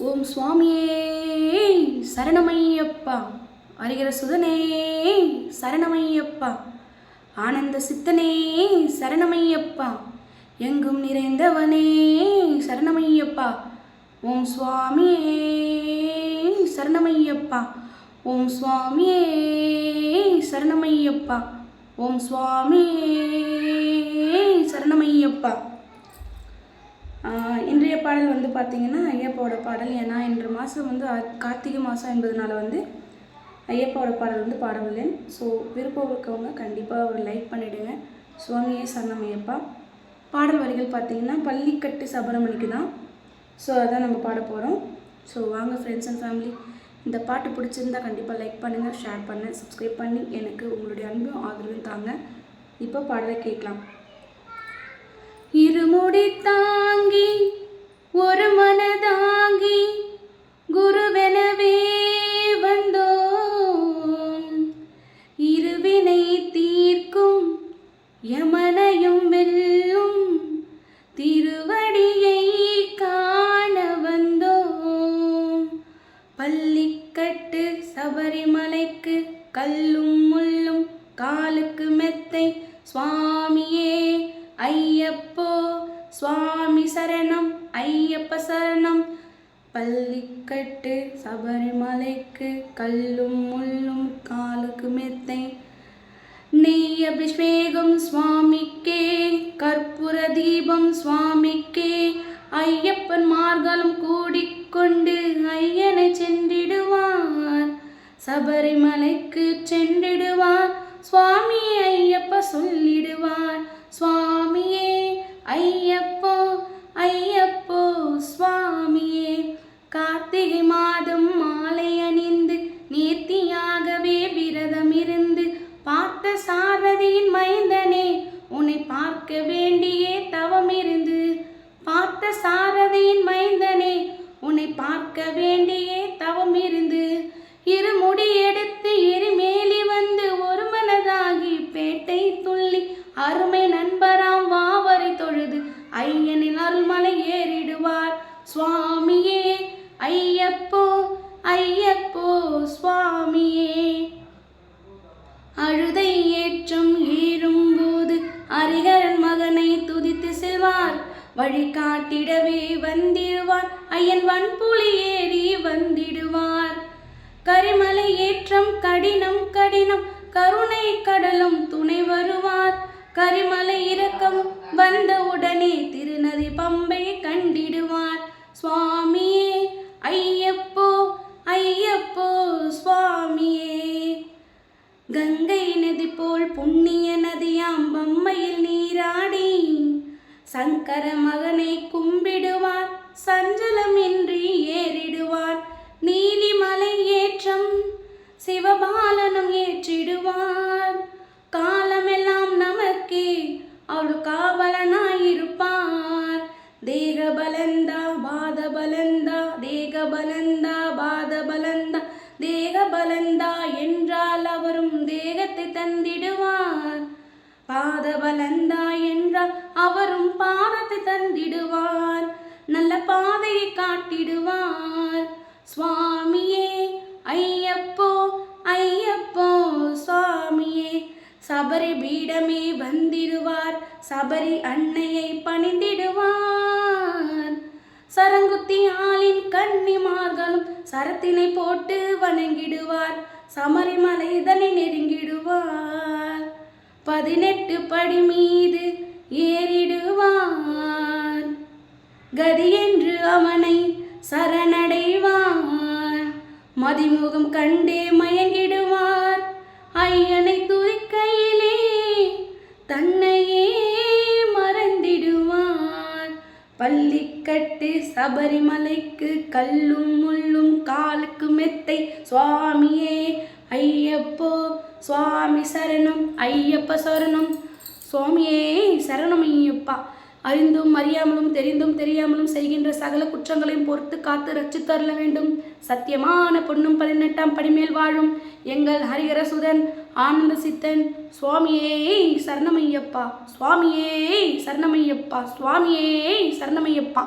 ஓம் சுவாமியே சரணமையப்பா. அரிகர சுதனே சரணமையப்பா. ஆனந்த சித்தனே சரணமையப்பா. எங்கும் நிறைந்தவனே சரணமையப்பா. ஓம் சுவாமியே சரணமையப்பா. ஓம் சுவாமியே சரணமையப்பா. ஓம் சுவாமியே சரணமையப்பா. ஆஹ் பாடல் வந்து பார்த்திங்கன்னா ஐயப்பாவோட பாடல். ஏன்னா இன்று மாதம் வந்து கார்த்திகை மாதம் என்பதனால வந்து ஐயப்பாவோட பாடல் வந்து பாட ஸோ விருப்பம் இருக்கவங்க கண்டிப்பாக ஒரு லைக் பண்ணிவிடுங்க சுவாமியே சரணம் ஐயப்பா. பாடல் வரிகள் பார்த்திங்கன்னா பள்ளிக்கட்டு சபரமணிக்கு தான். ஸோ அதான் நம்ம பாட போகிறோம் ஸோ வாங்க ஃப்ரெண்ட்ஸ் அண்ட் ஃபேமிலி இந்த பாட்டு பிடிச்சிருந்தா கண்டிப்பாக லைக் பண்ணுங்கள் ஷேர் பண்ண சப்ஸ்கிரைப் பண்ணி எனக்கு உங்களுடைய அன்பும் ஆதரவும் தாங்க. இப்போ பாடலை கேட்கலாம். இருமுடித்தான் ஒரு மனதாங்கி குருவெனவே வந்தோம். இருவினை தீர்க்கும் யமனையும் வெல்லும் திருவடியை காண வந்தோம். பள்ளிக்கட்டு சபரிமலைக்கு கல்லும் முள்ளும் காலுக்கு மெத்தை சுவாமியே ஐயப்போ சுவாமி சரணம் ஐயப்ப சரணம். பள்ளிக்கட்டு சபரிமலைக்கு கல்லும் முள்ளும் காலுக்கு மெத்தை. நெய் அபிஷேகம் சுவாமிக்கே கற்பூர தீபம் சுவாமிக்கே. ஐயப்பன் மார்களும் கூடிக்கொண்டு ஐயனை சென்றிடுவார். சபரிமலைக்கு சென்றிடுவார். சுவாமி ஐயப்ப சொல்லிடுவார். சுவாமி சாரதியின் மைந்தனே உன்னை பார்க்க வேண்டியே தவம் இருந்து இருமுடி எடுத்து எரிமேலி வந்து ஒரு மனதாகி பேட்டை துள்ளி அருமை நண்பராம் வாவரை தொழுது ஐயனின் அருள்மலை ஏறிடுவார். சுவாமியே ஐயப்போ ஐயப்போ சுவாமியே. அழுதை ஏற்றம் ஏறும்போது அரிகரன் மகனை துதித்து செல்வார். வழிகாட்டிடவே வந்திடுவார். ஐயன் வன்புலி ஏறி வந்திடுவார். கரிமலை ஏற்றம் கடினம் கடினம் கருணை கடலும் துணை வருவார். கரிமலை இறக்கம் வந்த உடனே திருநதி பம்பை கண்டிடுவார். சுவாமியே ஐயா சங்கர மகனை கும்பிடுவார் சஞ்சலமின்றி ஏறிடுவார். நீலிமலை ஏற்றம் சிவபாலனும் ஏற்றிடுவார். காலமெல்லாம் நமக்கே அவர் காவலனாயிருப்பார். தேக பலந்தா பாத பலந்தா தேக பலந்தா பாத பலந்தா தேக பலந்தா என்றால் அவரும் தேகத்தை தந்திடுவார். பாத பலந்தா தந்திடுவார். நல்ல பாதையை காட்டிடுவார். சுவாமியே ஐயப்போ ஐயப்போ சுவாமியே. சபரி பீடமே வந்திடுவார். சபரி அன்னையை பணிந்திடுவார். சரங்குத்தி ஆளின் கன்னிமார்களும் சரத்தினை போட்டு வணங்கிடுவார். சமரிமலை இதனை நெருங்கிடுவார். பதினெட்டு படி மீது ஏறிடுவார். கதி என்று அவனை சரணடைவார். மதிமுகம் கண்டே மயங்கிடுவார். ஐயனை துதிக்கையிலே தன்னையே மறந்திடுவார். பள்ளிக்கட்டு சபரிமலைக்கு கல்லும் முள்ளும் காலுக்கு மெத்தை சுவாமியே. ஐயப்போ சுவாமி சரணம் ஐயப்ப சரணம். சுவாமியே சரணம் ஐயப்பா. அறிந்தும் அறியாமலும் தெரிந்தும் தெரியாமலும் செய்கின்ற சகல குற்றங்களையும் பொறுத்து காத்து ரச்சு அருள வேண்டும். சத்தியமான பொன்னும் பதினெட்டாம் படிமேல் வாழும் எங்கள் ஹரிஹரசுதன் ஆனந்த சித்தன் சுவாமியே சரணமையப்பா சுவாமியே சரணமையப்பா சுவாமியே சரணமையப்பா.